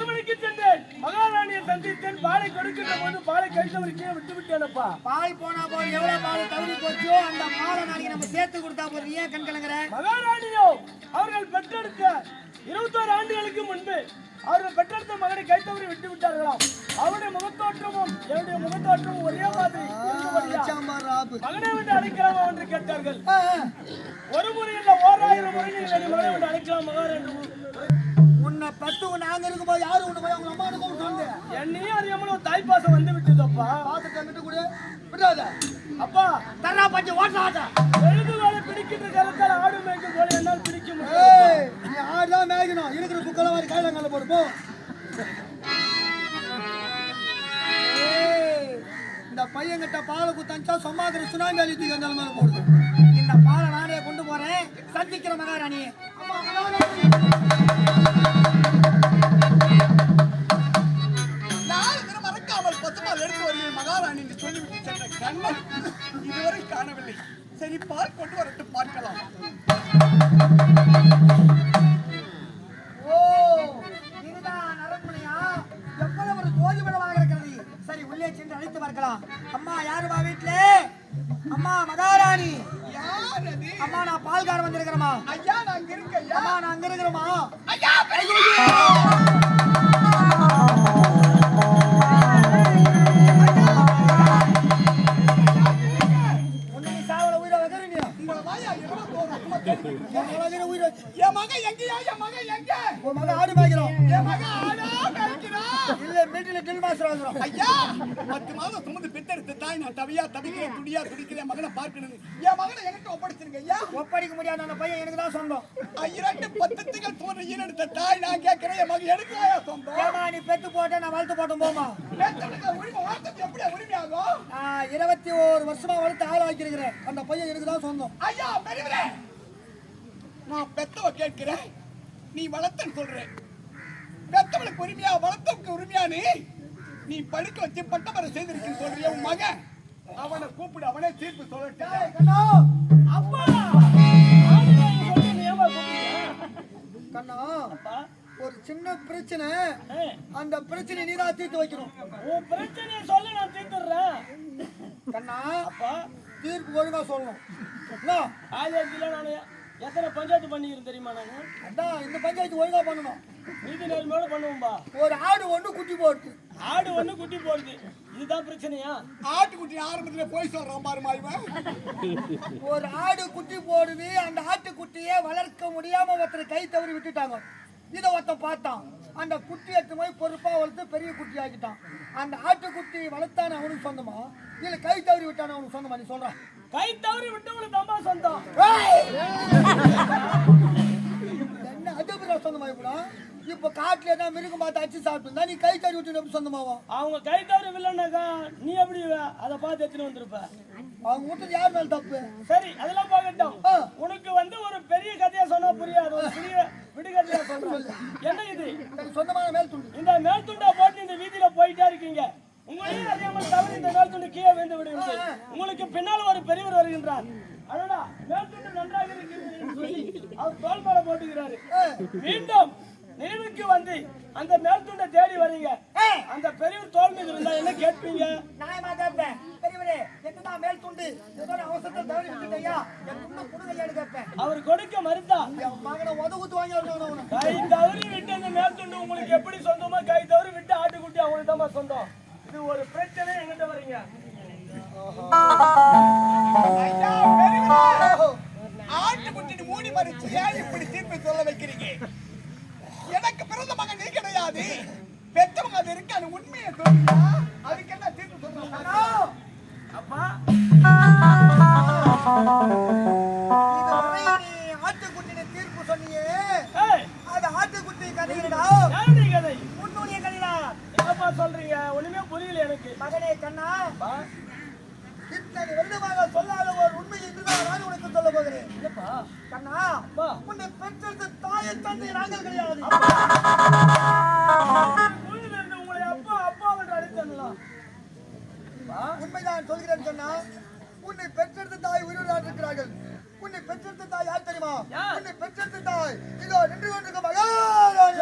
அரண்மனைக்கு சென்றேன். மகாராணியை சந்தித்தேன். பாலை கொடுக்கின்ற போது பாலை கழித்தவர் கீழே விட்டு விட்டேனப்பா. பால் போனா போது எவ்வளவு பால் தகுதி போச்சோ அந்த பாலை நாளைக்கு நம்ம சேர்த்து கொடுத்தா போதும். ஏன் கண் கலங்குற மகாராணியோ அவர்கள் பெற்றெடுத்த இருபத்தோரு ஆண்டுகளுக்கு முன்பு அவர்கள் பெற்றெடுத்த மகனை கைத்தவரை விட்டு விட்டார்களாம். அவருடைய முகத்தோற்றமும் என்னுடைய முகத்தோற்றமும் ஒரே மாதிரி மகனை விட்டு அழைக்கலாமா என்று கேட்டார்கள். ஒரு முறை இல்ல ஓராயிரம் முறை நீங்கள் மகனை விட்டு அழைக்கலாம் மகாராணி. உன்னை பத்து நாங்க இருக்கும்போது யாரு உன்னை போய் அவங்க அம்மா கூப்பிட்டு வந்து? என்னையும் அறியாமல் ஒரு தாய்ப்பாசம் வந்து விட்டதப்பா பார்த்துட்டு விட்டு கூட. விடாத. அப்பா தர்றா பஞ்சு ஓட்டாத எழுதுகளை பிடிக்கின்ற கருத்தால் ஆடு மேய்க்கும் போல என்னால் பிடிக்க முடியும் ஏய் நீ ஆடுதான் மேய்க்கணும். இருக்கிற புக்கெல்லாம் மாதிரி கையில போடு போ. ஏய், இந்த பையன்கிட்ட பாலை குத்தஞ்சா சொம்மாக்கிற சுனாமி அழித்துக்கு அந்த மேல போடுது. இந்த பாலை நானே கொண்டு போறேன். சந்திக்கிற மகாராணி. அம்மா. நான் பால்கார வந்திருக்கிறேம்மா. ஐயா நான் இங்க இருக்கேன் ஐயா நான் அங்க இருக்கிறேம்மா. ஐயா என் மகன் எங்கயா என் மகன் எங்க? உன் மகன் ஆடு மேய்க்கிறோம் என் மகன் ஆடா இல்ல மீட்டில டில் மாஸ்டர் ஐயா பத்து மாதம் சுமந்து பெத்தெடுத்த தாய் நான் தவியா தவிக்கிறேன் துடியா துடிக்கிறேன். மகனை பார்க்கணும் என் மகனை என்கிட்ட ஒப்படைச்சிருங்க ஐயா. ஒப்படைக்க முடியாத அந்த பையன் எனக்கு தான் சொந்தம். இரண்டு பத்தத்துகள் தோன்ற ஈனெடுத்த தாய் நான் கேட்கிறேன் என் மகன் எனக்கு ஆயா சொந்தம்? ஏமா நீ பெத்து போட்ட நான் வளர்த்து போட்டோம் போமா உரிமை வார்த்தைக்கு எப்படி உரிமையாகும் இருபத்தி ஒரு வருஷமா வளர்த்து ஆள் ஆக்கியிருக்கிறேன் அந்த பையன் எனக்கு தான் சொந்தம். ஐயா பெரியவரே நான் பெத்தவ கேட்கிறேன் நீ வளர்த்தன்னு சொல்றேன். பெத்தவளுக்கு உரிமையா வளர்த்தவனுக்கு உரிமையா நீ நீ படிக்க வச்சு பட்டமரை செய்திருக்கேன்னு சொல்றிய உன் மகன்? அவனை கூப்பிடு அவனே தீர்ப்பு சொல்லட்டும். கண்ணா! அப்பா? கண்ணா ஒரு சின்ன பிரச்சனை. அந்த பிரச்சனை நீ தான் தீர்த்து வைக்கணும். உன் பிரச்சனையை சொல்லி நான் தீர்த்துடுறேன். கண்ணா அப்பா. தீர்ப்பு ஒழுங்கா சொல்லணும். என்ன? ஆயிரத்தில நான் எத்தனை பஞ்சாயத்து பண்ணிக்கிறேன் தெரியுமா நான் அதான் இந்த பஞ்சாயத்து ஒழுங்கா பண்ணணும். நீதி நேர்மையோட பண்ணுவோம்பா. ஒரு ஆடு ஒண்ணு குட்டி போடுது. ஆடு ஒண்ணு குட்டி போடுது. இதுதான் பிரச்சனையா? ஆட்டுக்குட்டி ஆரம்பத்துல போய் சொல்றான் பாருமா இவன் ஒரு ஆடு குட்டி போடுது அந்த ஆட்டுக்குட்டியை வளர்க்க முடியாம ஒருத்தர் கை தவறி விட்டுட்டாங்க. இதை ஒருத்தன் பார்த்தான். அந்த குட்டி எடுத்து போய் பொறுப்பா வளர்த்து பெரிய குட்டி ஆக்கிட்டான். அந்த ஆட்டுக்குட்டி வளர்த்தான அவனுக்கு சொந்தமா? இல்ல கை தவறி விட்டான அவனுக்கு சொந்தமா? நீ சொல்ற. கை தவறி விட்டவங்களுக்கு தம்பா சொந்தம். என்ன அதுபுரா சொந்தமா இப்படா இப்ப காட்டுல தான் மிருகம் பார்த்து அடிச்சு சாப்பிட்டு நீ கை தவறி விட்டு எப்படி சொந்தமாவும் அவங்க கை தவறி வில்லனாக்கா நீ எப்படி அதை பார்த்து எடுத்துன்னு வந்திருப்ப? அவங்க விட்டது யார் மேல தப்பு? சரி அதெல்லாம் போகட்டும் ஆ. உனக்கு வந்து ஒரு பெரிய கதையா சொன்னா புரியாது. ஒரு சிறிய விடுகதையா சொல்றேன். என்ன இது? சொந்தமான மேல் துண்டு. இந்த மேல் துண்டை போட்டு இந்த வீதியில போயிட்டே இருக்கீங்க. உங்களையும் அறியாமல் தவறி இந்த மேல் துண்டு கீழே விழுந்து விடுகிறது உங்களுக்கு பின்னால் ஒரு பெரியவர் வருகின்றார். அடடா மேல் துண்டு நன்றாக இருக்கிறது அவர் தோல் மேல மீண்டும் நினைவுக்கு வந்து அந்த மேல் துண்டை தேடி வரீங்க. அந்த பெரியவர் தோல் மீது இருந்தா என்ன கேட்பீங்க? நியாயமா கேட்பேன்? பெரியவரே என்னதான் மேல் துண்டு ஏதோ நான் அவசரத்தை தவறி விட்டுட்டேயா என் துண்டை கொடுங்கய்யான்னு கேட்பேன். அவர் கொடுக்க மறுத்தா? மகனை உத ஊத்து வாங்கி அவனை கை தவறி விட்டு அந்த மேல் துண்டு உங்களுக்கு எப்படி சொந்தமோ கை தவறி விட்டு ஆட்டுக்குட்டி அவங்களுக்கு தான் சொந்தம். இது ஒரு பிரச்சனை எங்கிட்ட வரீங்க? ஐயா பெரியவரே ஆட்டுக்குட்டி மூடி மறிச்சு ஏன் இப்படி தீர்ப்பு சொல்ல வைக்கிறீங்க? எனக்கு பிறந்த மகன் நீ கிடையாது. அது இருக்கு அது உண்மையை சொல்லுங்க. அதுக்கு என்ன தீர்ப்பு சொல்றாங்க அப்பா மகனே கண்ணா. இத்தனை வருடமாக சொல்லாத ஒரு உண்மை இதுதான் நான் உனக்கு சொல்ல போகிறேன். கண்ணா. உன்னை பெற்றெடுத்த தாயை தந்தை நாங்கள் கிடையாது. உங்களை அப்பா அப்பா என்று அடித்தலாம் உண்மைதான் சொல்கிறேன் சொன்னா உன்னை பெற்றெடுத்த தாய் உயிரோடு இருக்கிறார்கள். உன்னை பெற்றெடுத்த தாய் யார் தெரியுமா? உன்னை பெற்றெடுத்த தாய் இதோ நின்று கொண்டிருக்க மகாராணி